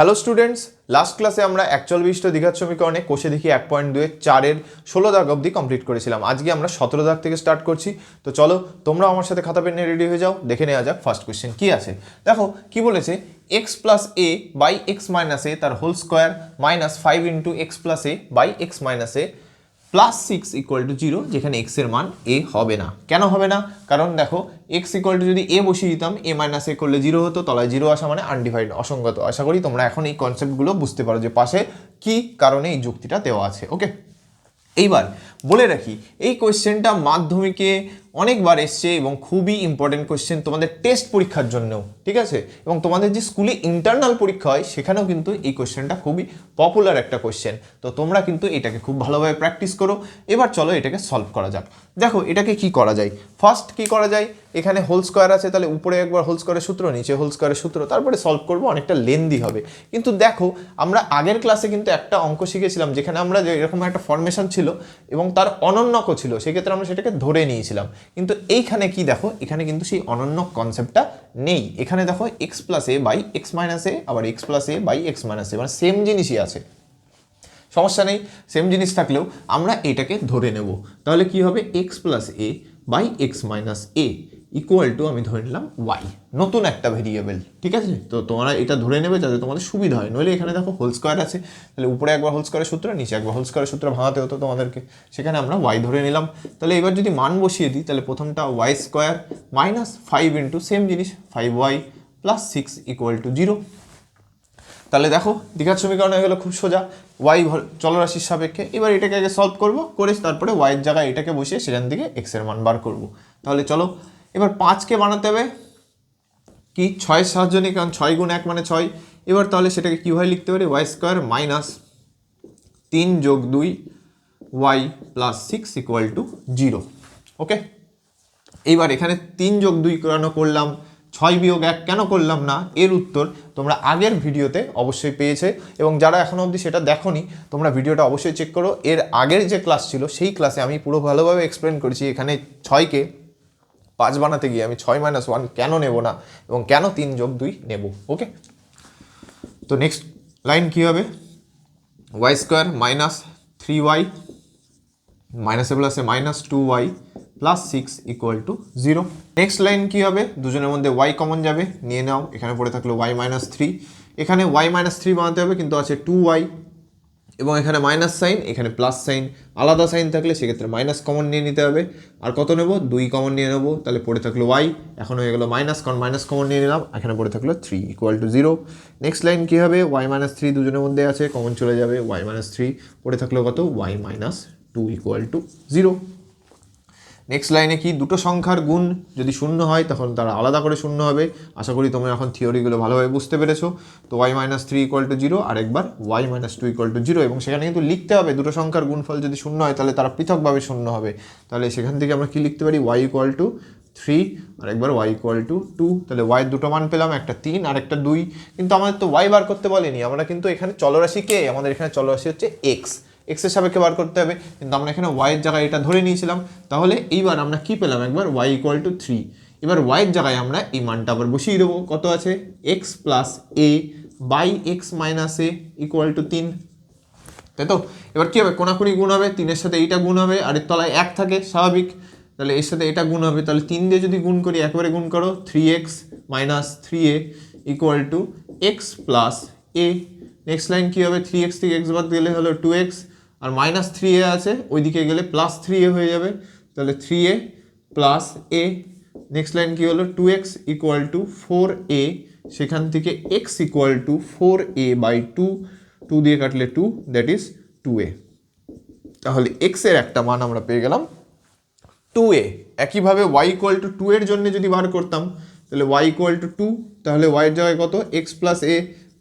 Hello students last ক্লাসে আমরা একচল বিশিষ্ট দীঘার সমীকরণে কোষে দেখি এক পয়েন্ট দুয়ে চারের ষোলো দাগ অবধি কমপ্লিট করেছিলাম। আজকে আমরা সতেরো দাগ থেকে স্টার্ট করছি। তো চলো, তোমরা আমার সাথে খাতা পেন রেডি হয়ে যাও, দেখে নেওয়া যাক ফার্স্ট কোয়েশ্চেন কী আছে। দেখো, কি বলেছে? X plus a by x minus a তার whole square minus five into x plus a by x minus a plus six equal to zero যেখানে এক্সের মান এ হবে না। কেন হবে না? কারণ দেখো এক্স ইকুয়াল টু যদি এ বসিয়ে দিতাম এ মাইনাস এ করলে জিরো হতো, তলায় জিরো আসা মানে আনডিভাইড অসঙ্গত। আশা করি তোমরা এখন এই কনসেপ্টগুলো বুঝতে পারো যে পাশে কি কারণে এই যুক্তিটা দেওয়া আছে ওকে এইবার বলে রাখি, এই কোয়েশ্চেনটা মাধ্যমিকে অনেকবার এসছে এবং খুবই ইম্পর্টেন্ট কোয়েশ্চেন তোমাদের টেস্ট পরীক্ষার জন্যও, ঠিক আছে? এবং তোমাদের যে স্কুলে ইন্টারনাল পরীক্ষা হয়, সেখানেও কিন্তু এই কোয়েশ্চেনটা খুবই পপুলার একটা কোয়েশ্চেন তো তোমরা কিন্তু এটাকে খুব ভালোভাবে প্র্যাকটিস করো। এবার চলো এটাকে সলভ করা যাক। দেখো, এটাকে কি করা যায়? ফার্স্ট কি করা যায়? এখানে হোল স্কোয়ার আছে, তাহলে উপরে একবার হোল স্কোয়ারের সূত্র, নিচে হোল স্কোয়ারের সূত্র, তারপরে সলভ করব অনেকটা লেন্দি হবে। কিন্তু দেখো, আমরা আগের ক্লাসে কিন্তু একটা অঙ্ক শিখেছিলাম, যেখানে আমরা যে এরকম একটা ফরমেশন ছিল এবং তার অনন্যকও ছিল, সেক্ষেত্রে আমরা সেটাকে ধরে নিয়েছিলাম। কিন্তু এইখানে কি দেখো, এখানে কিন্তু সেই অনন্য কনসেপ্টটা নেই। এখানে দেখো x plus a by x minus a আবার x plus a by x minus a মানে সেম জিনিসই আছে। সমস্যা নেই সেম জিনিস থাকলেও আমরা এটাকে ধরে নেব। তাহলে কি হবে? X plus a by x minus a equal to আমি ধরে নিলাম ওয়াই নতুন একটা ভেরিয়েবল ঠিক আছে? তো তোমরা এটা ধরে নেবে যাতে তোমাদের সুবিধা হয়। নইলে এখানে দেখো হোল স্কোয়ার আছে। তাহলে উপরে একবার হোল স্কোয়ারের সূত্র, নিচে একবার হোল স্কোয়ারের সূত্র ভাঙাতে হতো তোমাদেরকে। সেখানে আমরা ওয়াই ধরে নিলাম। তাহলে এবার যদি মান বসিয়ে দিই, তাহলে প্রথমটা y square minus five into same জিনিস five y plus six equal to zero তাহলে দেখো, দীঘার সমীকরণ হয়ে গেলো খুব সোজা। ওয়াই চলরাশির সাপেক্ষে। এবার এটাকে আগে সলভ করব, করে তারপরে ওয়াইয়ের জায়গায় এটাকে বসিয়ে সেখান থেকে এক্সের মান বার করব। তাহলে চলো, এবার পাঁচকে বানাতে হবে। কি? ছয়ের সাহায্য নিয়ে, কারণ ছয় গুণ এক মানে ছয়। এবার তাহলে সেটাকে কীভাবে লিখতে পারি? ওয়াই স্কোয়ার মাইনাস তিন যোগ দুই y plus six equal to zero okay এইবার এখানে তিন যোগ দুই করানো করলাম। ছয় বিয়োগ এক কেন করলাম না? এর উত্তর তোমরা আগের ভিডিওতে অবশ্যই পেয়েছে এবং যারা এখনও অবধি সেটা দেখোনি, তোমরা ভিডিওটা অবশ্যই চেক করো। এর আগের যে ক্লাস ছিল, সেই ক্লাসে আমি পুরো ভালোভাবে এক্সপ্লেন করেছি এখানে ছয়কে পাঁচ বানাতে গিয়ে আমি ছয় মাইনাস ওয়ান কেন নেব না এবং কেন তিন যোগ দুই নেব ওকে তো নেক্সট লাইন কী হবে? Y square minus three y মাইনাসে প্লাসে minus two y plus six equal to zero next line কী হবে? দুজনের মধ্যে ওয়াই কমন যাবে। নিয়ে নাও। এখানে পড়ে থাকল ওয়াই মাইনাস থ্রি এখানে ওয়াই মাইনাস থ্রি বানাতে হবে, কিন্তু আছে টু ওয়াই এবং এখানে মাইনাস সাইন এখানে প্লাস সাইন আলাদা সাইন থাকলে সেক্ষেত্রে মাইনাস কমন নিয়ে নিতে হবে। আর কত নেব? দুই কমন নিয়ে নেব। তাহলে পড়ে থাকল ওয়াই এখন হয়ে গেলো মাইনাস কারণ মাইনাস কমন নিয়ে নিলাম। এখানে পড়ে থাকল three equal to zero next line কী হবে? ওয়াই মাইনাস থ্রি দুজনের মধ্যে আছে। কমন চলে যাবে। ওয়াই মাইনাস থ্রি পড়ে থাকল কত? Y minus two equal to zero next লাইনে কি? দুটো সংখ্যার গুণ যদি শূন্য হয়, তখন তারা আলাদা করে শূন্য হবে। আশা করি তোমরা এখন থিওরিগুলো ভালোভাবে বুঝতে পেরেছ। তো y minus three equal to zero আর একবার y minus two equal to zero এবং সেখানে কিন্তু লিখতে হবে দুটো সংখ্যার গুণফল যদি শূন্য হয়, তাহলে তারা পৃথকভাবে শূন্য হবে। তাহলে সেখান থেকে আমরা কি লিখতে পারি? ওয়াই ইকুয়াল টু থ্রি আর একবার ওয়াই ইকুয়াল টু টু তাহলে ওয়াই দুটো মান পেলাম, একটা তিন, আর একটা দুই। কিন্তু আমাদের তো ওয়াই বার করতে বলেনি। আমরা কিন্তু এখানে চলরাশি কে? আমাদের এখানে চলরাশি হচ্ছে এক্স এক্সের সাপেক্ষে বার করতে হবে। কিন্তু আমরা এখানে ওয়াইয়ের জায়গায় এটা ধরে নিয়েছিলাম। তাহলে এইবার আমরা কি পেলাম একবার? ওয়াই ইকুয়াল টু থ্রি এবার ওয়াইয়ের জায়গায় আমরা এই মানটা আবার বসিয়ে দেবো। কত আছে? X plus a by x minus a equal to তিন। তাই তো? এবার কী হবে? কোনাকুনি গুণ হবে, তিনের সাথে এইটা গুণ হবে, আর এর তলায় এক থাকে, স্বাভাবিক। তাহলে এর সাথে এটা গুণ হবে। তাহলে তিন দিয়ে যদি গুণ করি, একবারে গুণ করো three x minus three a equal to x plus a next line কী হবে? থ্রি এক্স থেকে এক্স বাদ গেলে হলো টু এক্স আর মাইনাস থ্রি এ আছে, ওইদিকে গেলে প্লাস থ্রি এ হয়ে যাবে। তাহলে three a plus a next line কী হলো? Two x equal to four a সেখান থেকে x equal to four a by two two দিয়ে কাটলে two that is two a তাহলে এক্সের একটা মান আমরা পেয়ে গেলাম টু এ একইভাবে ওয়াই ইকুয়াল টু টু এর জন্য যদি বার করতাম, তাহলে ওয়াই ইকুয়াল টু টু তাহলে ওয়াইয়ের জায়গায় কত? X plus a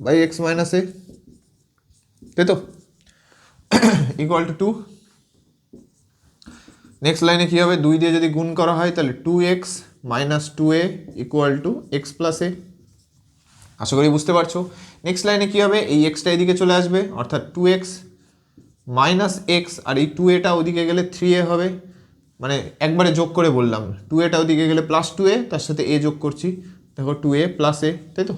by x minus a তাই তো? ইকুয়াল টু টু নেক্সট লাইনে কী হবে? দুই দিয়ে যদি গুণ করা হয়, তাহলে two x minus two a equal to x plus a আশা করি বুঝতে পারছ? নেক্সট লাইনে কী হবে? এই এক্সটা এদিকে চলে আসবে, অর্থাৎ টু এক্স মাইনাস এক্স আর এই টু এটা ওদিকে গেলে থ্রি এ হবে। মানে একবারে যোগ করে বললাম টু এটা ওদিকে গেলে প্লাস টু এ তার সাথে এ যোগ করছি। দেখো টু এ প্লাস এ তাই তো?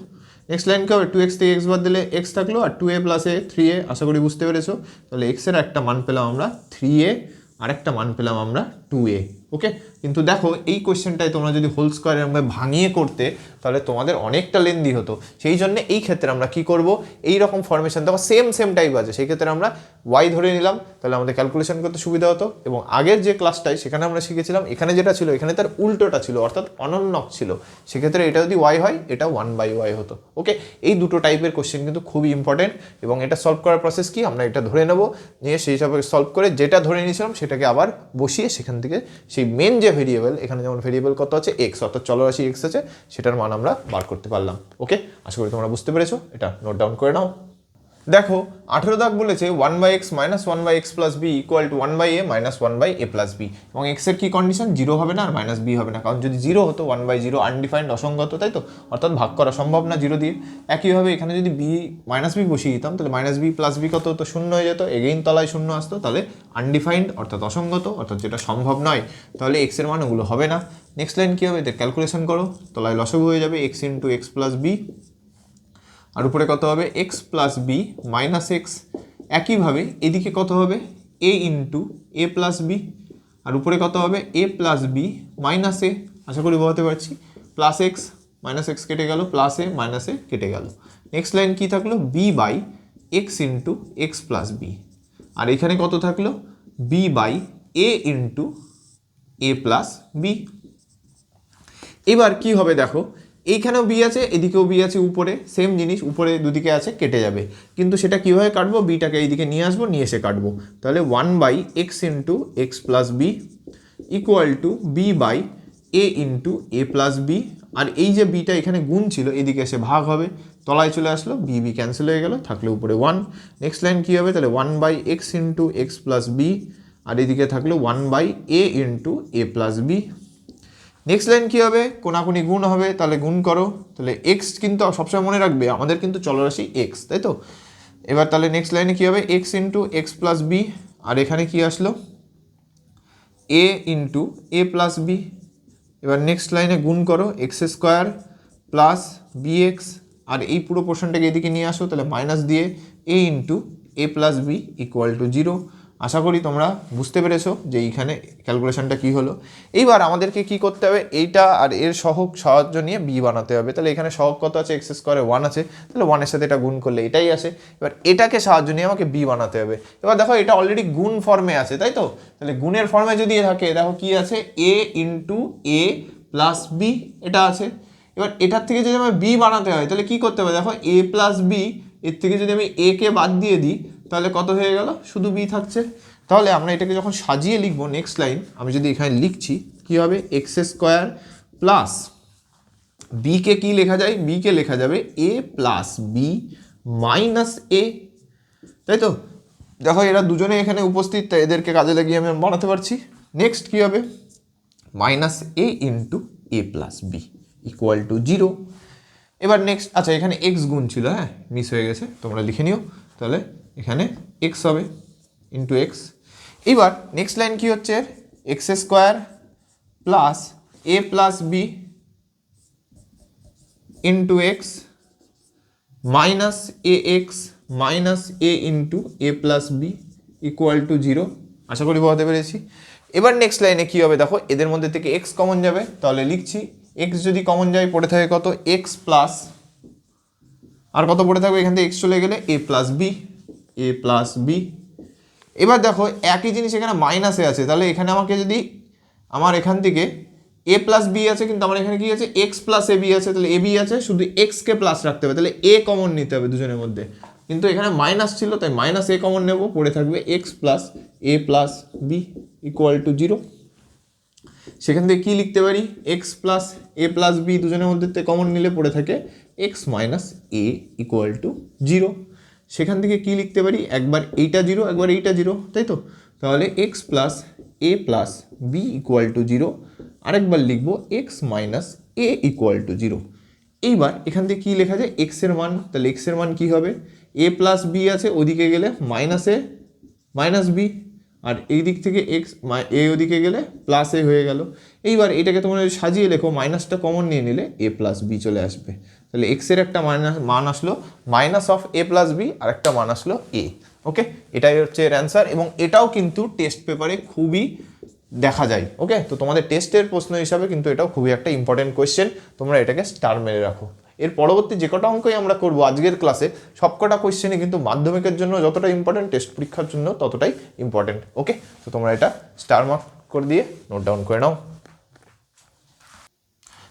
নেক্সট লাইন কি হবে টু এক্স থেকে এক্স বাদ দিলে এক্স থাকল আর two a plus a three a আশা করি বুঝতে পেরেছ। তাহলে এক্সের একটা মান পেলাম আমরা থ্রি এ আরেকটা মান পেলাম আমরা টু এ ওকে কিন্তু দেখো, এই কোয়েশ্চেনটাই তোমরা যদি হোল স্কোয়ারের আমরা ভাঙিয়ে করতে, তাহলে তোমাদের অনেকটা লেন্দি হতো। সেই জন্য এই ক্ষেত্রে আমরা কি করব? এই রকম ফরমেশন দেখো সেম সেম টাইপ আছে। সেই ক্ষেত্রে আমরা ওয়াই ধরে নিলাম, তাহলে আমাদের ক্যালকুলেশন করতে সুবিধা হতো। এবং আগের যে ক্লাসটাই সেখানে আমরা শিখেছিলাম, এখানে যেটা ছিল, এখানে তার উল্টোটা ছিল, অর্থাৎ অনন্যক ছিল। সেক্ষেত্রে এটা যদি ওয়াই হয়, এটা ওয়ান বাই ওয়াই হতো। ওকে এই দুটো টাইপের কোয়েশ্চেন কিন্তু খুবই ইম্পর্টেন্ট এবং এটা সলভ করার প্রসেস কি? আমরা এটা ধরে নেব। নিয়ে সেই হিসাবে সলভ করে যেটা ধরে নিয়েছিলাম, সেটাকে আবার বসিয়ে সেখান থেকে সেই মেন যে ভেরিয়েবল এখানে যেমন ভেরিয়েবল কত আছে? এক্স অর্থাৎ চলরাশি এক্স আছে, সেটার মান আমরা বার করতে পারলাম। ওকে আশা করি তোমরা বুঝতে পেরেছ। এটা নোট ডাউন করে নাও। দেখো, আঠেরো দাগ বলেছে one by x minus one by x plus b equal to one by a minus one by a plus b এবং এক্সের কি কন্ডিশন জিরো হবে না আর মাইনাস বি হবে না। কারণ যদি জিরো হতো ওয়ান বাই জিরো আনডিফাইন্ড অসংগত, তাই তো? অর্থাৎ ভাগ করা সম্ভব না জিরো দিয়ে। একইভাবে এখানে যদি বি মাইনাস বি বসিয়ে দিতাম, তাহলে মাইনাস বি প্লাস বি কত হতো? শূন্য হয়ে যেত। এগেইন তলায় শূন্য আসতো, তাহলে আনডিফাইন্ড অর্থাৎ অসংগত, অর্থাৎ যেটা সম্ভব নয়, তাহলে এক্সের মান ওগুলো হবে না। নেক্সট লাইন কী হবে? এদের ক্যালকুলেশন করো। তলায় লসগু হয়ে যাবে x into x plus b আর উপরে কত হবে? X plus b minus x একইভাবে এদিকে কত হবে? A into a plus b আর উপরে কত হবে? A plus b minus a আশা করি বোঝাতে পারছি। প্লাস এক্স মাইনাস এক্স কেটে গেল প্লাস এ মাইনাস এ কেটে গেল। নেক্সট লাইন কী থাকল? B by x into x plus b আর এখানে কত থাকল? B by a into a plus b এবার কি হবে দেখো? এইখানেও বি আছে, এদিকেও বি আছে উপরে সেম জিনিস, উপরে দুদিকে আছে, কেটে যাবে। কিন্তু সেটা কীভাবে কাটবো? বিটাকে এইদিকে নিয়ে আসব, নিয়ে এসে কাটবো। তাহলে one by x into x plus b equal to b by a into a plus b আর এই যে বিটা এখানে গুণ ছিল, এদিকে এসে ভাগ হবে। তলায় চলে আসলো বি বি ক্যান্সেল হয়ে গেল, থাকলে উপরে ওয়ান নেক্সট লাইন কী হবে? তাহলে one by x into x plus b আর এদিকে থাকল one by a into a plus b next line কী হবে? কোনাকুনি গুণ হবে, তাহলে গুণ করো। তাহলে এক্স কিন্তু সবসময় মনে রাখবে, আমাদের কিন্তু চলরাশি এক্স তাই তো? এবার তাহলে নেক্সট লাইনে কী হবে? X into x plus b আর এখানে কি আসলো? A into a plus b এবার নেক্সট লাইনে গুণ করো x square plus b x আর এই পুরো পোর্শনটাকে এদিকে নিয়ে আসো, তাহলে মাইনাস দিয়ে a into a plus b equal to zero আশা করি তোমরা বুঝতে পেরেছ যে এইখানে ক্যালকুলেশনটা কি হলো। এইবার আমাদেরকে কি করতে হবে? এইটা আর এর সহক সাহায্য নিয়ে বি বানাতে হবে। তাহলে এখানে সহক কত আছে? এক্স স্কোয়ারে ওয়ান আছে। তাহলে ওয়ানের সাথে এটা গুণ করলে এটাই আসে। এবার এটাকে সাহায্য নিয়ে আমাকে বি বানাতে হবে। এবার দেখো এটা অলরেডি গুণ ফর্মে আছে, তাই তো? তাহলে গুণের ফর্মে যদি থাকে, দেখো কি আছে? A into a plus b এটা আছে। এবার এটার থেকে যদি আমার বি বানাতে হয়, তাহলে কি করতে হবে? দেখো এ প্লাস বি এর থেকে যদি আমি এ কে বাদ দিয়ে দিই তাহলে কত হয়ে গেল? শুধু বি থাকছে। তাহলে আমরা এটাকে যখন সাজিয়ে লিখব নেক্সট লাইন আমি যদি এখানে লিখছি, কী হবে? এক্স স্কোয়ার প্লাস বিকে কী লেখা যায়? বিকে লেখা যাবে a plus b minus a তাই তো? দেখো, এরা দুজনে এখানে উপস্থিত, তাই এদেরকে কাজে লাগিয়ে আমি বানাতে পারছি। নেক্সট কী হবে? Minus a into a plus b equal to zero এবার নেক্সট আচ্ছা এখানে এক্স গুণ ছিল হ্যাঁ মিস হয়ে গেছে, তোমরা লিখে নিও। তাহলে এখানে এক্স হবে ইন্টু এক্স এবার নেক্সট লাইন কী হচ্ছে? X square plus a plus b into x minus a x minus a into a plus b equal to zero আশা করি বোঝাতে পেরেছি। এবার নেক্সট লাইনে কী হবে? দেখো, এদের মধ্যে থেকে এক্স কমন যাবে। তাহলে লিখছি এক্স যদি কমন যায়, পড়ে থাকে কত? এক্স প্লাস আর কত পড়ে থাকবে? এখান থেকে এক্স চলে গেলে a plus b a plus b এবার দেখো, একই জিনিস এখানে মাইনাসে আছে। তাহলে এখানে আমাকে যদি আমার এখান থেকে এ প্লাস বি আছে, কিন্তু আমার এখানে কি আছে? এক্স প্লাস এ বি আছে। তাহলে এ বি আছে, শুধু এক্সকে প্লাস রাখতে হবে। তাহলে এ কমন নিতে হবে দুজনের মধ্যে। কিন্তু এখানে মাইনাস ছিল, তাই মাইনাস এ কমন নেব। পড়ে থাকবে x plus a plus b equal to zero সেখান থেকে কী লিখতে পারি? X plus a plus b দুজনের মধ্যে কমন নিলে পড়ে থাকে x minus a equal to zero সেখান থেকে কী লিখতে পারি? একবার এইটা জিরো, একবার এইটা জিরো, তাই তো? তাহলে x plus a plus b equal to zero আরেকবার লিখব x minus a equal to zero এইবার এখান থেকে কী লেখা যায়? এক্সের মান। তাহলে এক্সের মান কী হবে? এ প্লাস বি আছে, ওদিকে গেলে মাইনাস এ মাইনাস বি আর এই দিক থেকে এক্স এ ওদিকে গেলে প্লাস এ হয়ে গেল। এইবার এটাকে তোমরা সাজিয়ে লেখো মাইনাসটা কমন নিয়ে নিলে এ প্লাস বি চলে আসবে। তাহলে এক্সের একটা মাইনাস মান আসলো minus of a plus b আর একটা মান আসলো এ ওকে এটাই হচ্ছে এর অ্যান্সার এবং এটাও কিন্তু টেস্ট পেপারে খুবই দেখা যায় ওকে তো তোমাদের টেস্টের প্রশ্ন হিসাবে কিন্তু এটাও খুবই একটা ইম্পর্টেন্ট কোয়েশ্চেন তোমরা এটাকে স্টার মেরে রাখো। এর পরবর্তী যে কটা অঙ্কই আমরা করব আজকের ক্লাসে সবকটা কোয়েশ্চেনই কিন্তু মাধ্যমিকের জন্য যতটা ইম্পর্টেন্ট টেস্ট পরীক্ষার জন্য ততটাই ইম্পর্টেন্ট ওকে তো তোমরা এটা স্টার মার্ক করে দিয়ে নোট ডাউন করে নাও।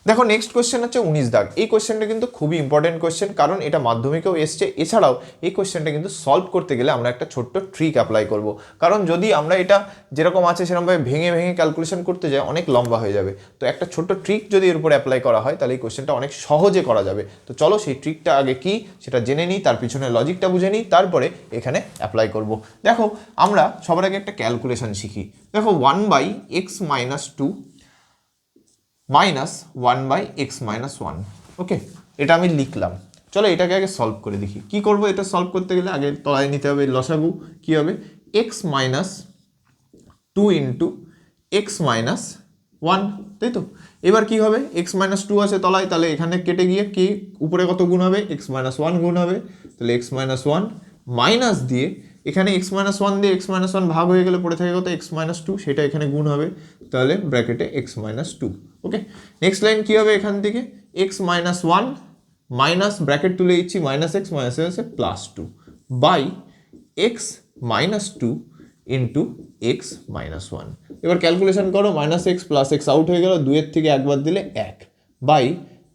দেখো নেক্সট কোয়েশ্চেন হচ্ছে উনিশ দাগ। এই কোয়েশ্চেনটা কিন্তু খুবই ইম্পর্টেন্ট কোয়েশ্চেন কারণ এটা মাধ্যমিকেও এসছে। এছাড়াও এই কোয়েশ্চেনটা কিন্তু সলভ করতে গেলে আমরা একটা ছোট্ট ট্রিক অ্যাপ্লাই করব। কারণ যদি আমরা এটা যেরকম আছে, সেরকমভাবে ভেঙে ভেঙে ক্যালকুলেশন করতে যাই, অনেক লম্বা হয়ে যাবে। তো একটা ছোট্ট ট্রিক যদি এর উপর অ্যাপ্লাই করা হয়, তাহলে এই কোয়েশ্চেনটা অনেক সহজে করা যাবে। তো চলো সেই ট্রিকটা আগে কি, সেটা জেনে নিই, তার পিছনে লজিকটা বুঝে নিই, তারপরে এখানে অ্যাপ্লাই করব। দেখো, আমরা সবার আগে একটা ক্যালকুলেশন শিখি। দেখো one by x minus two minus one by x minus one okay এটা আমি লিখলাম। চলো এটাকে আগে সলভ করে দেখি। কি করব এটা সলভ করতে গেলে? আগে তলায় নিতে হবে, লসাগু। কি হবে? X minus two into x minus one তাই তো? এবার কি হবে? এক্স মাইনাস টু আছে তলায়, তাহলে এখানে কেটে গিয়ে কি? উপরে কত গুণ হবে? এক্স মাইনাস ওয়ান গুণ হবে। তাহলে এক্স মাইনাস ওয়ান মাইনাস দিয়ে এখানে এক্স মাইনাস ওয়ান দিয়ে এক্স মাইনাস ওয়ান ভাগ হয়ে গেলে পড়ে থাকে কত? এক্স মাইনাস টু সেটা এখানে গুণ হবে। তাহলে ব্র্যাকেটে x minus two okay next line কী হবে এখান থেকে? X minus one minus bracket তুলে দিচ্ছি মাইনাস এক্স মাইনাস আছে plus two by x minus two into x minus one এবার ক্যালকুলেশন করো minus x plus x out হয়ে গেল দুয়ের থেকে একবার দিলে এক বাই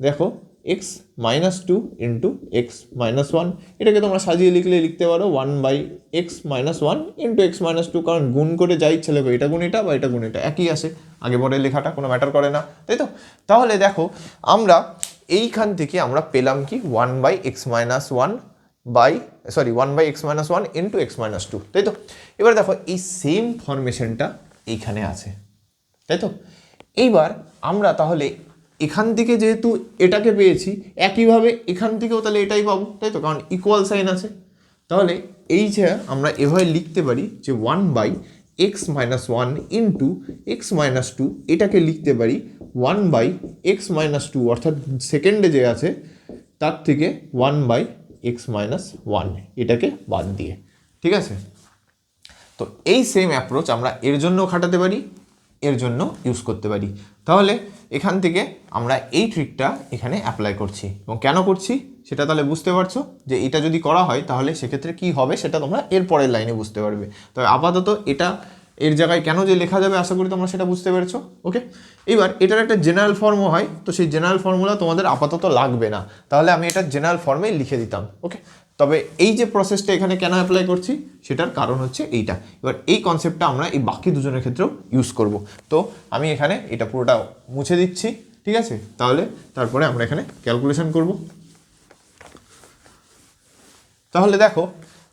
দেখো x minus two into x minus one এটাকে তোমরা সাজিয়ে লিখলে লিখতে পারো one by x minus one into x minus two কারণ গুণ করে যাই ইচ্ছে লেখো এটা গুণ এটা বা এটা গুণ এটা, একই আসে আগে পরে লেখাটা কোনো ম্যাটার করে না, তাই তো? তাহলে দেখো, আমরা এইখান থেকে আমরা পেলাম কি one by x minus one by sorry one by x minus one into x minus two তাই তো? এবার দেখো, এই সেম ফরমেশনটা এইখানে আছে, তাই তো? এইবার আমরা তাহলে এখান থেকে যেহেতু এটাকে পেয়েছি, একইভাবে এখান থেকেও তাহলে এটাই পাবো, তাই তো? কারণ ইকুয়াল সাইন আছে। তাহলে এই যে আমরা এভাবে লিখতে পারি যে one by x minus one into x minus two এটাকে লিখতে পারি one by x minus two অর্থাৎ সেকেন্ডে যে আছে, তার থেকে one by x minus one এটাকে বাদ দিয়ে। ঠিক আছে? তো এই সেম অ্যাপ্রোচ আমরা এর জন্য খাটাতে পারি, এর জন্য ইউজ করতে পারি। তাহলে এখান থেকে আমরা এই ট্রিকটা এখানে অ্যাপ্লাই করছি। এবং কেন করছি? সেটা তাহলে বুঝতে পারছ যে এটা যদি করা হয়, তাহলে সেক্ষেত্রে কি হবে সেটা তোমরা এর পরের লাইনে বুঝতে পারবে। তবে আপাতত এটা এর জায়গায় কেন যে লেখা যাবে, আশা করি তোমরা সেটা বুঝতে পেরেছ। ওকে এবার এটার একটা জেনারেল ফর্মও হয়। তো সেই জেনারেল ফর্মুলা তোমাদের আপাতত লাগবে না। তাহলে আমি এটা জেনারেল ফর্মেই লিখে দিতাম। ওকে তবে এই যে প্রসেসটা এখানে কেন অ্যাপ্লাই করছি, সেটার কারণ হচ্ছে এইটা। এবার এই কনসেপ্টটা আমরা এই বাকি দুজনের ক্ষেত্রেও ইউজ করব। তো আমি এখানে এটা পুরোটা মুছে দিচ্ছি। ঠিক আছে? তাহলে তারপরে আমরা এখানে ক্যালকুলেশন করব। তাহলে দেখো,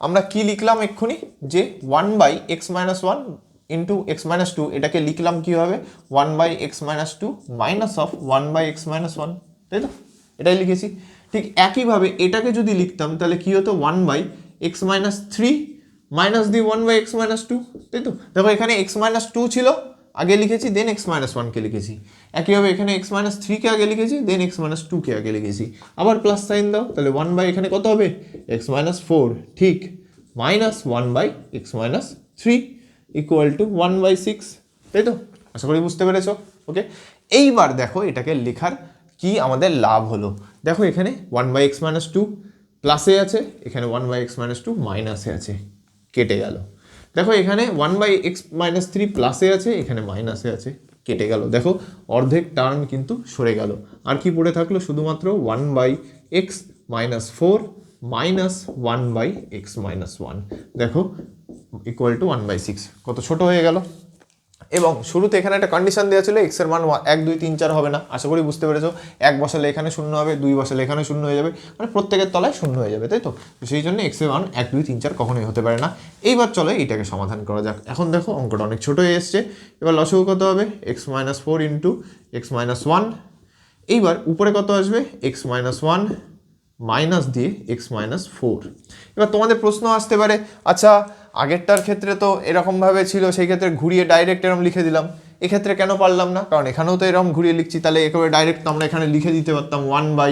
আমরা কি লিখলাম এক্ষুনি? যে one by x minus one into x minus two এটাকে লিখলাম কীভাবে? One by x minus two minus of one by x minus one তাই তো? এটাই লিখেছি। ঠিক একইভাবে এটাকে যদি লিখতাম, তাহলে কী হতো? One by x minus three minus the one by x minus two তাই তো? দেখো এখানে এক্স মাইনাস টু ছিল, আগে লিখেছি দেন এক্স মাইনাস ওয়ানকে লিখেছি। একইভাবে এখানে এক্স মাইনাস থ্রিকে আগে লিখেছি দেন এক্স মাইনাস টুকে আগে লিখেছি। আবার প্লাস সাইন দাও, তাহলে ওয়ান বাই এখানে কত হবে? এক্স মাইনাস ফোর ঠিক। Minus one by x minus three equal to one by six তাই তো? আশা করি বুঝতে পেরেছ? ওকে এইবার দেখো এটাকে লেখার কি আমাদের লাভ হলো। দেখো এখানে one by x minus two প্লাসে আছে, এখানে one by x minus two মাইনাসে আছে। কেটে গেল। দেখো এখানে one by x minus three প্লাসে আছে, এখানে মাইনাসে আছে। কেটে গেল। দেখো, অর্ধেক টার্ম কিন্তু সরে গেল। আর কি পড়ে থাকল? শুধুমাত্র one by x minus four minus one by x minus one দেখো equal to one by six কত ছোটো হয়ে গেল? এবং শুরুতে এখানে একটা কন্ডিশন দেওয়া ছিল এক্সের মান এক, দুই, তিন, চার হবে না। আশা করি বুঝতে পেরেছ। এক বসালে এখানে শূন্য হবে, দুই বসালে এখানে শূন্য হয়ে যাবে। মানে প্রত্যেকের তলায় শূন্য হয়ে যাবে, তাই তো? তো সেই জন্য এক্সের মান এক, দুই, তিন, চার কখনোই হতে পারে না। এইবার চলো এইটাকে সমাধান করা যাক। এখন দেখো অঙ্কটা অনেক ছোটো হয়ে এসছে। এবার লসগু কত হবে? X minus four into x minus one এইবার উপরে কত আসবে? এক্স মাইনাস ওয়ান মাইনাস দিয়ে এক্স মাইনাস ফোর এবার তোমাদের প্রশ্ন আসতে পারে আচ্ছা আগেরটার ক্ষেত্রে তো এরকমভাবে ছিল, সেই ক্ষেত্রে ঘুরিয়ে ডাইরেক্ট এরকম লিখে দিলাম। এক্ষেত্রে কেন পারলাম না? কারণ এখানেও তো এরকম ঘুরিয়ে লিখছি, তাহলে একেবারে ডাইরেক্ট তো আমরা এখানে লিখে দিতে পারতাম one by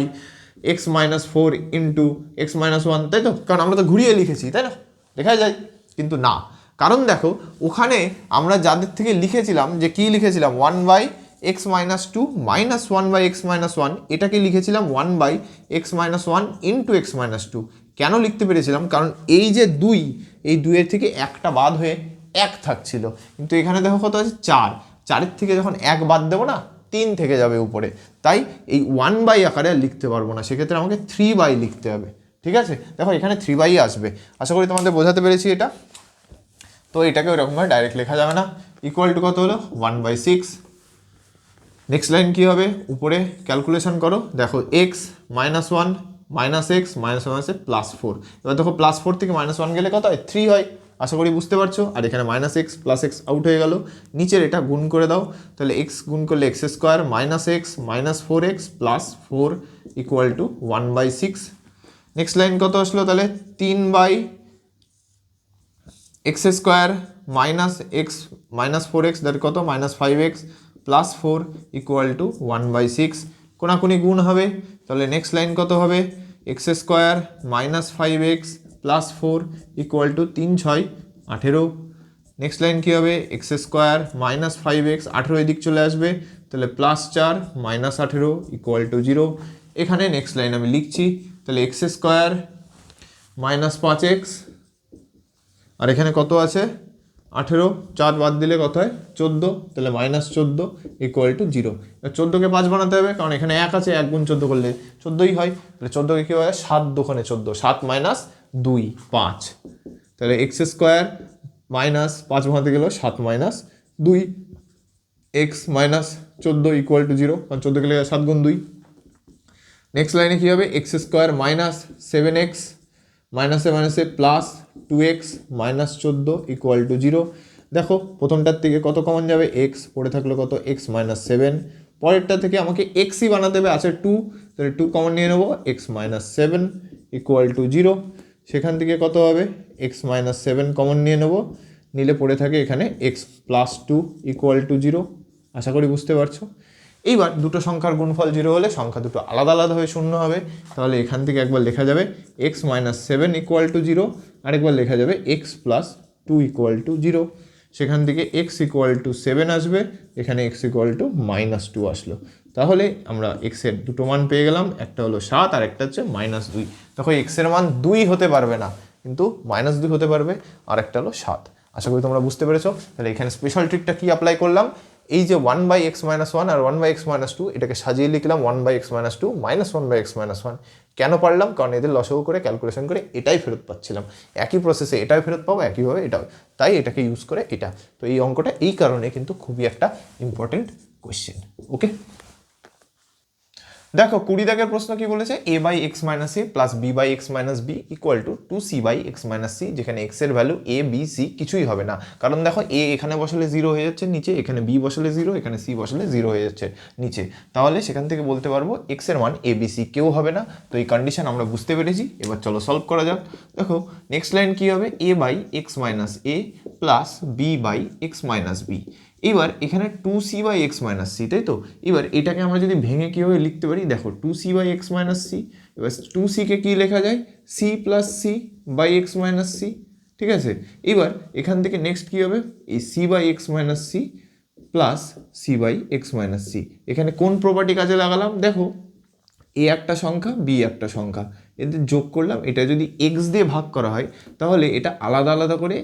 x minus four into x minus one তাই তো? কারণ আমরা তো ঘুরিয়ে লিখেছি, তাই না? দেখা যায়। কিন্তু না। কারণ দেখো, ওখানে আমরা যাদের থেকে লিখেছিলাম, যে কি লিখেছিলাম? One by x minus two minus one by x minus one এটাকে লিখেছিলাম one by x minus one into x minus two কেন লিখতে পেরেছিলাম? কারণ এই যে দুই এই দুইয়ের থেকে একটা বাদ হয়ে এক থাকছিল। কিন্তু এখানে দেখো কত আছে? চার। চারের থেকে যখন এক বাদ দেবো না, তিন থেকে যাবে উপরে। তাই এই ওয়ান বাই আকারে আর লিখতে পারব না। সেক্ষেত্রে আমাকে থ্রি বাই লিখতে হবে। ঠিক আছে? দেখো এখানে থ্রি বাই আসবে। আশা করি তোমাদের বোঝাতে পেরেছি এটা। তো এটাকে ওরকমভাবে ডাইরেক্ট লেখা যাবে না। ইকুয়াল টু কত হলো? One by six next line কী হবে? উপরে ক্যালকুলেশন করো। দেখো x minus one minus x minus one আছে প্লাস ফোর এবার দেখো প্লাস ফোর থেকে মাইনাস ওয়ান গেলে কত হয়? থ্রি হয়। আশা করি বুঝতে পারছ? আর এখানে minus x plus x out হয়ে গেল। নিচের এটা গুণ করে দাও। তাহলে এক্স গুণ করলে x square minus x minus four x plus four equal to one by six next line কত আসলো তাহলে? তিন by x square minus x minus four x that কত? Minus five x plus four equal to one by six কোনাকুনি গুণ হবে, তাহলে next line কত হবে? X square minus five x plus four equal to তিন ছয় আঠেরো। নেক্সট লাইন কী হবে? X square minus five x আঠেরো এদিক চলে আসবে, তাহলে প্লাস চার মাইনাস আঠেরো ইকুয়াল টু জিরো এখানে নেক্সট লাইন আমি লিখছি, তাহলে এক্স স্কোয়ার মাইনাস পাঁচ এক্স আর এখানে কত আছে? আঠেরো, চার বাদ দিলে কত হয়? চোদ্দ, তাহলে মাইনাস চোদ্দ ইকুয়াল টু জিরো এবার চোদ্দোকে পাঁচ বানাতে হবে, কারণ এখানে এক আছে, এক গুণ চোদ্দ করলে চোদ্দোই হয়। তাহলে চোদ্দোকে কী হয়? সাত দোকানে চোদ্দ, সাত মাইনাস দুই, পাঁচ। তাহলে এক্স স্কোয়ার মাইনাস পাঁচ বানাতে গেল সাত মাইনাস দুই এক্স মাইনাস চোদ্দ ইকুয়াল টু জিরো কারণ চোদ্দোকে লেগে সাত গুণ দুই। নেক্সট লাইনে কী হবে? X square minus seven x মাইনাসে মাইনাসে প্লাস টু এক্স মাইনাস চোদ্দ ইকুয়াল টু জিরো দেখো, প্রথমটার থেকে কত কমন যাবে? এক্স পড়ে থাকল কত? এক্স মাইনাস সেভেন পরেরটা থেকে আমাকে এক্সই বানাতে হবে, আছে টু তাহলে টু কমন নিয়ে নেব x minus seven equal to zero সেখান থেকে কত হবে? এক্স মাইনাস সেভেন কমন নিয়ে নেব। নিলে পড়ে থাকে এখানে x plus two equal to zero আশা করি বুঝতে পারছ? এইবার দুটো সংখ্যার গুণফল জিরো হলে সংখ্যা দুটো আলাদা আলাদা হয়ে শূন্য হবে। তাহলে এখান থেকে একবার লেখা যাবে x minus seven equal to zero আরেকবার লেখা যাবে x plus two equal to zero সেখান থেকে এক্স ইকুয়াল টু সেভেন আসবে, এখানে x equal to minus two আসলো। তাহলে আমরা এক্সের দুটো মান পেয়ে গেলাম, একটা হলো সাত, আর একটা হচ্ছে মাইনাস দুই। তখন এক্সের মান দুই হতে পারবে না, কিন্তু মাইনাস দুই হতে পারবে, আর একটা হলো সাত। আশা করি তোমরা বুঝতে পেরেছ। তাহলে এখানে স্পেশাল ট্রিকটা কি অ্যাপ্লাই করলাম? এই যে one by x minus one R one by x minus two এটাকে সাজিয়ে লিখলাম one by x minus two minus one by x minus one কেন পারলাম? কারণ এদের লসও করে ক্যালকুলেশন করে এটাই ফেরত পাচ্ছিলাম। একই প্রসেসে এটাই ফেরত পাবো, একইভাবে এটাও। তাই এটাকে ইউজ করে এটা। তো এই অঙ্কটা এই কারণে কিন্তু খুবই একটা ইম্পর্টেন্ট কোয়েশ্চেন ওকে দেখো, কুড়ি দাগের প্রশ্ন কি বলেছে? A by x minus a plus b by x minus b equal to two c by x minus c যেখানে এক্সের ভ্যালু এ বি সি কিছুই হবে না। কারণ দেখো এ এখানে বসালে জিরো হয়ে যাচ্ছে নিচে, এখানে বি বসালে জিরো এখানে সি বসালে জিরো হয়ে যাচ্ছে নিচে। তাহলে সেখান থেকে বলতে পারব এক্সের মান এ বি সি কেউ হবে না। তো এই কন্ডিশন আমরা বুঝতে পেরেছি। এবার চলো সলভ করা যাক। দেখো নেক্সট লাইন কি হবে? A by x minus a plus b by x minus b এবার এখানে two c by x minus c তাই তো? এবার এটাকে আমরা যদি ভেঙে কীভাবে লিখতে পারি? দেখো two c by x minus c এবার টু সিকে কী লেখা যায়? C plus c by x minus c ঠিক আছে? এবার এখান থেকে নেক্সট কী হবে? এই c by x minus c plus c by x minus c এখানে কোন প্রপার্টি কাজে লাগালাম? দেখো এ একটা সংখ্যা বি একটা সংখ্যা। এদের যোগ করলাম। এটা যদি এক্স দিয়ে ভাগ করা হয়, তাহলে এটা আলাদা আলাদা করে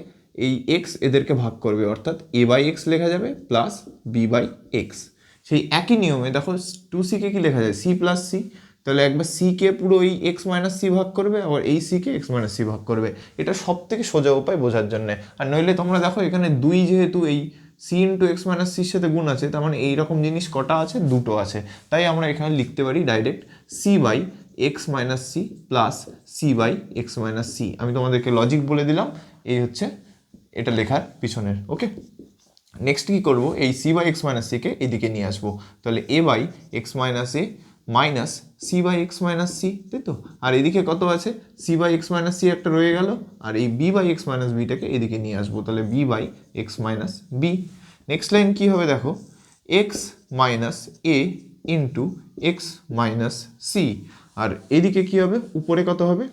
এই এক্স এদেরকে ভাগ করবে, অর্থাৎ এ বাই এক্স লেখা যাবে প্লাস বি বাই এক্স সেই একই নিয়মে, দেখো টু সিকে কি লেখা যায়? সি প্লাস সি তাহলে একবার সিকে পুরো এই এক্স মাইনাস সি ভাগ করবে, আবার এই সিকে এক্স মাইনাস সি ভাগ করবে। এটা সব থেকে সোজা উপায় বোঝার জন্যে। আর নইলে তোমরা দেখো এখানে দুই যেহেতু এই সি ইন্টু এক্স মাইনাস সির সাথে গুণ আছে, তার মানে এইরকম জিনিস কটা আছে? দুটো আছে। তাই আমরা এখানে লিখতে পারি direct c by x minus c plus c by x minus c আমি তোমাদেরকে লজিক বলে দিলাম, এই হচ্ছে এটা লেখার পিছনের, ওকে? নেক্সট কী করব? এই সি বাই এক্স মাইনাস সিকে এদিকে নিয়ে আসব। তাহলে a by x minus a minus c by x minus c তাই তো? আর এদিকে কত আছে? C by x minus c একটা রয়ে গেল, আর এই বি বাই এক্স মাইনাস বিটাকে এদিকে নিয়ে আসব। তাহলে b by x minus b next line কী হবে দেখো? X minus a into x minus c আর এদিকে কী হবে? উপরে কত হবে?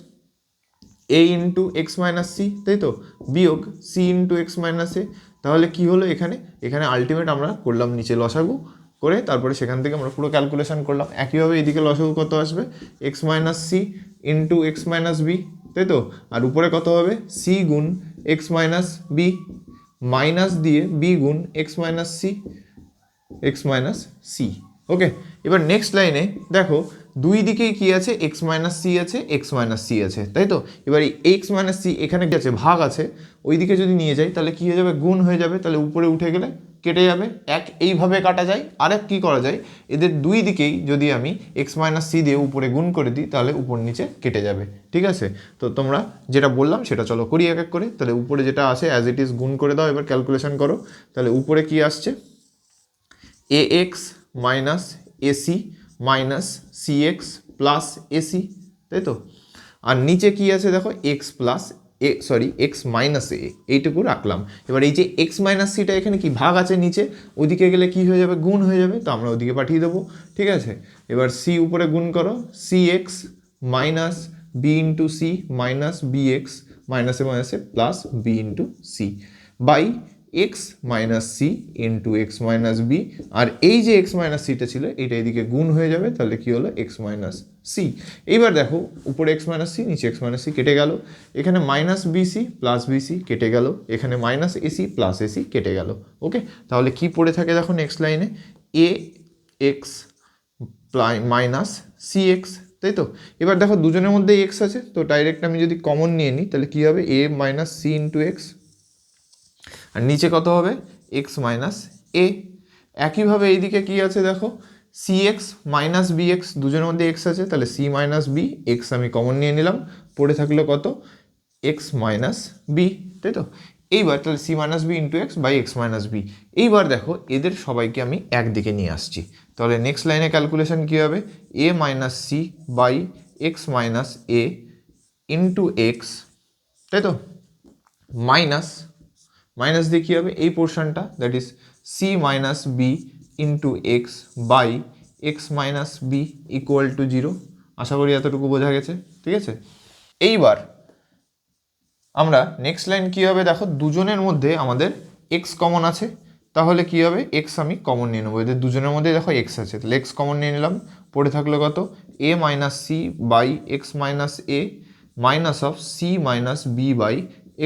A into X minus C তাই তো? বিয়োগ c into x minus a তাহলে কি হলো এখানে? এখানে আলটিমেট আমরা করলাম, নিচে লসাগু করে তারপরে সেখান থেকে আমরা পুরো ক্যালকুলেশন করলাম। একইভাবে এদিকে লসাগু কত আসবে? X minus c into x minus b তাই তো? আর উপরে কত হবে? সি গুণ এক্স মাইনাস বি মাইনাস দিয়ে বি গুণ x minus c x minus c okay এবার নেক্সট লাইনে দেখো দুই দিকেই কি আছে? এক্স মাইনাস সি আছে এক্স মাইনাস সি আছে, তাই তো? এবার এই এক্স মাইনাস সি এখানে কি আছে? ভাগ আছে। ওই দিকে যদি নিয়ে যাই, তাহলে কি হয়ে যাবে? গুণ হয়ে যাবে। তাহলে উপরে উঠে গেলে কেটে যাবে। এক এইভাবে কাটা যায়। আর এক কী করা যায়? এদের দুই দিকেই যদি আমি এক্স মাইনাস সি দিয়ে উপরে গুণ করে দিই, তাহলে উপর নিচে কেটে যাবে। ঠিক আছে? তো তোমরা যেটা বললাম, সেটা চলো করি এক এক করে। তাহলে উপরে যেটা আসে অ্যাজ ইট ইজ গুণ করে দাও। এবার ক্যালকুলেশন করো। তাহলে উপরে কি আসছে? A x minus ac minus c x plus ac তাই তো আর নিচে কি আছে দেখো? X plus a sorry x minus a এইটুকু রাখলাম। এবার এই যে এক্স মাইনাস সিটা এখানে কি ভাগ আছে নিচে? ওদিকে গেলে কি হয়ে যাবে? গুণ হয়ে যাবে, তো আমরা ওদিকে পাঠিয়ে দেবো, ঠিক আছে? এবার সি উপরে গুণ করো c x minus b into c minus b x মাইনাসে মাইনাসে plus b into c by x minus c into x minus b আর এই যে এক্স মাইনাস সিটা ছিল, এটা এদিকে গুণ হয়ে যাবে, তাহলে কি হলো? এক্স মাইনাস সি এইবার দেখো, উপরে এক্স মাইনাস সি নিচে এক্স মাইনাস সি কেটে গেল। এখানে মাইনাস বিসি প্লাস বিসি কেটে গেল। এখানে মাইনাস এসি প্লাস এসি কেটে গেল। ওকে তাহলে কি পড়ে থাকে দেখো নেক্সট লাইনে a x minus c x তাই তো? এবার দেখো, দুজনের মধ্যে এক্স আছে, তো ডাইরেক্ট আমি যদি কমন নিয়ে নিই, তাহলে কী হবে? A minus c into x আর নিচে কত হবে? এক্স মাইনাস এ একইভাবে এইদিকে কি আছে দেখো? C x minus b x দুজনের মধ্যে এক্স আছে, তাহলে সি মাইনাস বি এক্স আমি কমন নিয়ে নিলাম। পড়ে থাকল কত? এক্স মাইনাস বি তাই তো? এইবার তাহলে c minus b into x by x minus b এইবার দেখো, এদের সবাইকে আমি একদিকে নিয়ে আসছি। তাহলে নেক্সট লাইনে ক্যালকুলেশন কী হবে? A minus c by x minus a into x তাই তো? মাইনাস মাইনাস দিয়ে কী হবে? এই পোর্শনটা that is c minus b into x by x minus b equal to zero আশা করি এতটুকু বোঝা গেছে, ঠিক আছে? এইবার আমরা নেক্সট লাইন কী হবে? দেখো, দুজনের মধ্যে আমাদের এক্স কমন আছে, তাহলে কী হবে? এক্স আমি কমন নিয়ে নেব। এদের দুজনের মধ্যে দেখো এক্স আছে, তাহলে এক্স কমন নিয়ে নিলাম। পড়ে থাকল কত? A minus c by x minus a minus of c minus b by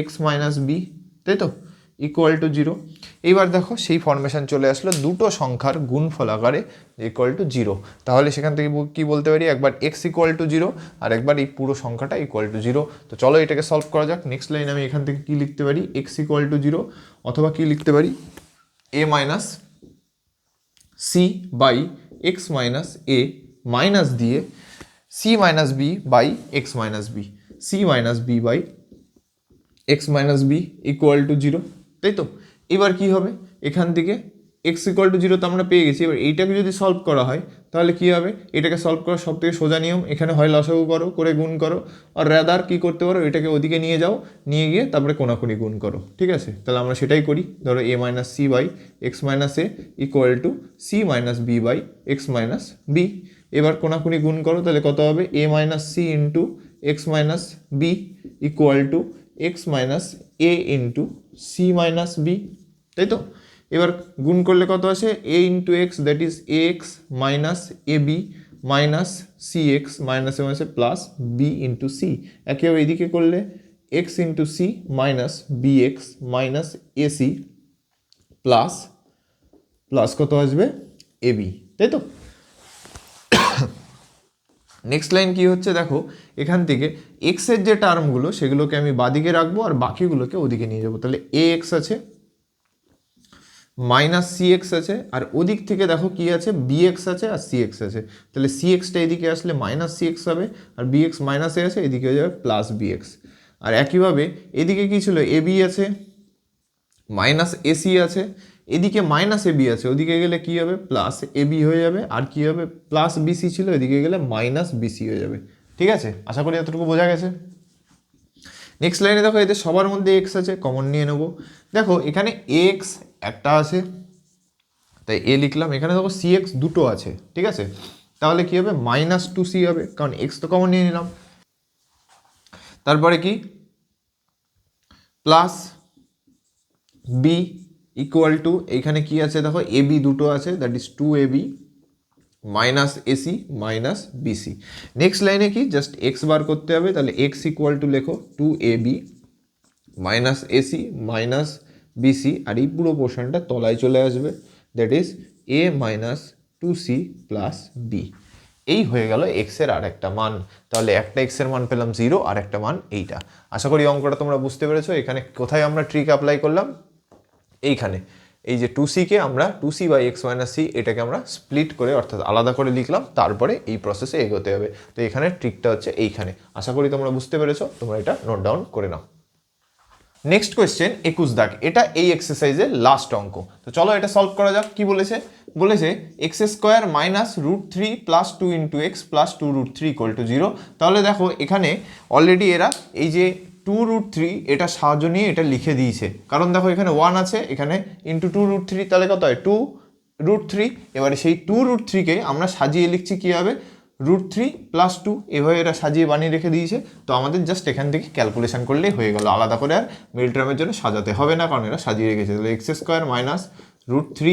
x minus b তাই তো? ইকুয়াল টু জিরো এইবার দেখো সেই ফর্মেশন চলে আসলো দুটো সংখ্যার গুণফল আকারে ইকুয়াল টু জিরো তাহলে সেখান থেকে কি বলতে পারি? একবার এক্স ইকুয়াল টু জিরো আর একবার এই পুরো সংখ্যাটা ইকুয়াল টু জিরো তো চলো এটাকে সলভ করা যাক। নেক্সট লাইন আমি এখান থেকে কি লিখতে পারি? এক্স ইকুয়াল টু জিরো অথবা কি লিখতে পারি? A minus c by x minus a minus দিয়ে c minus b by x minus b c minus b by x minus b equal to zero তাই তো? এবার কি হবে? এখান থেকে এক্স ইকুয়াল টু জিরো তো আমরা পেয়ে গেছি। এবার এইটাকে যদি সলভ করা হয়, তাহলে কি হবে? এটাকে সলভ করার সব থেকে সোজা নিয়ম, এখানে হয় লসাগু করো, করে গুণ করো, আর রেদার কি করতে পারো? এটাকে ওদিকে নিয়ে যাও, নিয়ে গিয়ে তারপরে কোনাকুনি গুণ করো, ঠিক আছে? তাহলে আমরা সেটাই করি। ধরো a minus c by x minus a equal to c minus b by x minus b এবার কোনাকুনি গুণ করো, তাহলে কত হবে? A minus c into x minus b equal to x minus a into c minus b তাই তো এবার গুণ করলে কত আসে? A into x that is a x minus a b minus c x minus মাইনাসে মাইনাসে প্লাস বি ইন্টু সি একইভাবে এদিকে করলে x into c minus b x minus a c plus plus কত আসবে? এ বি তাই তো next line কি হচ্ছে? দেখো, এখান থেকে এক্সের যে টার্মগুলো সেগুলোকে আমি বাদিকে রাখব আর বাকিগুলোকে ওদিকে নিয়ে যাব। তাহলে এ এক্স আছে মাইনাস সি এক্স আছে, আর ওদিক থেকে দেখো কি আছে? বি এক্স আছে আর সি এক্স আছে। তাহলে সি এক্সটা এদিকে আসলে মাইনাস সি এক্স হবে, আর বি এক্স মাইনাস এ আছে, এদিকে হয়ে যাবে প্লাস বি এক্স আর একইভাবে এদিকে কি ছিল? এ বি আছে মাইনাস এসি আছে এদিকে মাইনাস এবি আছে, ওদিকে গেলে কি হবে? প্লাস এবি হয়ে যাবে, আর কি হবে? প্লাস বিসি ছিল, এদিকে গেলে মাইনাস বিসি হয়ে যাবে। ঠিক আছে? আশা করি এতটুকু বোঝা গেছে। নেক্সট লাইনে দেখো, এদের সবার মধ্যে এক্স আছে কমন নিয়ে নেব। দেখো, এখানে এক্স একটা আছে, তাই এ লিখলাম। এখানে দেখো সি এক্স দুটো আছে, ঠিক আছে? তাহলে কি হবে? মাইনাস টু সি হবে, কারণ এক্স তো কমন নিয়ে নিলাম। তারপরে কি? প্লাস বি ইকুয়াল টু এখানে কি আছে দেখো? এ বি দুটো আছে that is two a b minus ac minus bc next লাইনে কি? জাস্ট এক্স বার করতে হবে, তাহলে এক্স ইকুয়াল টু লেখো two a b minus ac minus bc আর এই পুরো পোর্শনটা তলায় চলে আসবে that is a minus two c plus b এই হয়ে গেল এক্সের আর একটা মান, তাহলে একটা এক্সের মান পেলাম জিরো আর একটা মান এইটা। আশা করি অঙ্কটা তোমরা বুঝতে পেরেছ, এখানে কোথায় আমরা ট্রিক অ্যাপ্লাই করলাম? এইখানে। এই যে টু সিকে আমরা two c by x minus c এটাকে আমরা স্প্লিট করে অর্থাৎ আলাদা করে লিখলাম, তারপরে এই প্রসেসে এগোতে হবে। তো এখানে ট্রিকটা হচ্ছে এইখানে। আশা করি তোমরা বুঝতে পেরেছ, তোমরা এটা নোট ডাউন করে নাও। নেক্সট কোয়েশ্চেন একুশ দাগ। এটা এই এক্সারসাইজের লাস্ট অঙ্ক। তো চলো এটা সলভ করা যাক, কি বলেছে? বলেছে x square minus root three plus two into x plus two root three equal to zero তাহলে দেখো, এখানে অলরেডি এরা এই যে টু রুট থ্রি এটা সাহায্য নিয়ে এটা লিখে দিয়েছে। কারণ দেখো এখানে ওয়ান আছে, এখানে ইন্টু টু রুট থ্রি তাহলে কত হয়? টু রুট থ্রি এবারে সেই টু রুট থ্রিকে আমরা সাজিয়ে লিখছি কী হবে? রুট থ্রি প্লাস টু এভাবে এরা সাজিয়ে বানিয়ে রেখে দিয়েছে। তো আমাদের জাস্ট এখান থেকে ক্যালকুলেশন করলেই হয়ে গেল। আলাদা করে আর মিল জন্য সাজাতে হবে না, কারণ এরা সাজিয়ে রেখেছে। তাহলে x square minus root three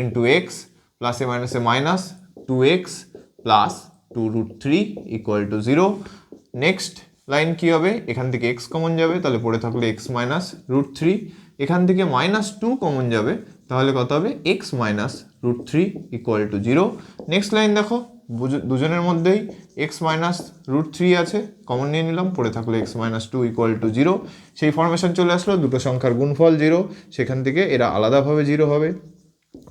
into x প্লাসে মাইনাসে minus two x plus two root three equal to zero next line কী হবে? এখান থেকে এক্স কমন যাবে, তাহলে পড়ে থাকলে এক্স মাইনাস রুট থ্রি এখান থেকে মাইনাস টু কমন যাবে, তাহলে কত হবে? X minus root three equal to zero next line দেখো দুজনের মধ্যেই এক্স মাইনাস রুট থ্রি আছে কমন নিয়ে নিলাম, পড়ে থাকল x minus two equal to zero সেই ফরমেশন চলে আসলো, দুটো সংখ্যার গুণফল জিরো সেখান থেকে এরা আলাদাভাবে জিরো হবে।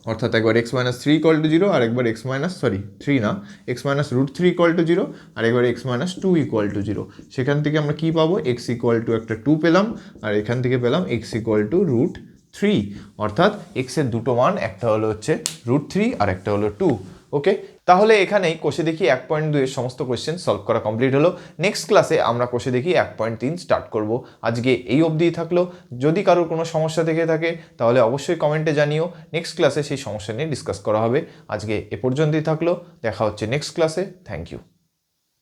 অর্থাৎ একবার x minus three equal to zero আর একবার এক্স মাইনাস সরি থ্রি না x minus root three equal to zero আর একবার x minus two equal to zero সেখান থেকে আমরা কী পাবো? এক্স ইকুয়াল টু একটা টু পেলাম আর এখান থেকে পেলাম x equal to root three অর্থাৎ এক্সের দুটো মান, একটা হলো হচ্ছে রুট থ্রি আর একটা হলো টু ওকে তাহলে এখানেই কোষে দেখি এক পয়েন্ট দুইয়ের সমস্ত কোয়েশ্চেন সলভ করা কমপ্লিট হলো। নেক্সট ক্লাসে আমরা কোষে দেখি এক পয়েন্ট তিন স্টার্ট করব। আজকে এই অবধিই থাকল। যদি কারোর কোনো সমস্যা থেকে থাকে, তাহলে অবশ্যই কমেন্টে জানিও। নেক্সট ক্লাসে সেই সমস্যা নিয়ে ডিসকাস করা হবে। আজকে এ পর্যন্তই থাকল। দেখা হচ্ছে নেক্সট ক্লাসে থ্যাংক ইউ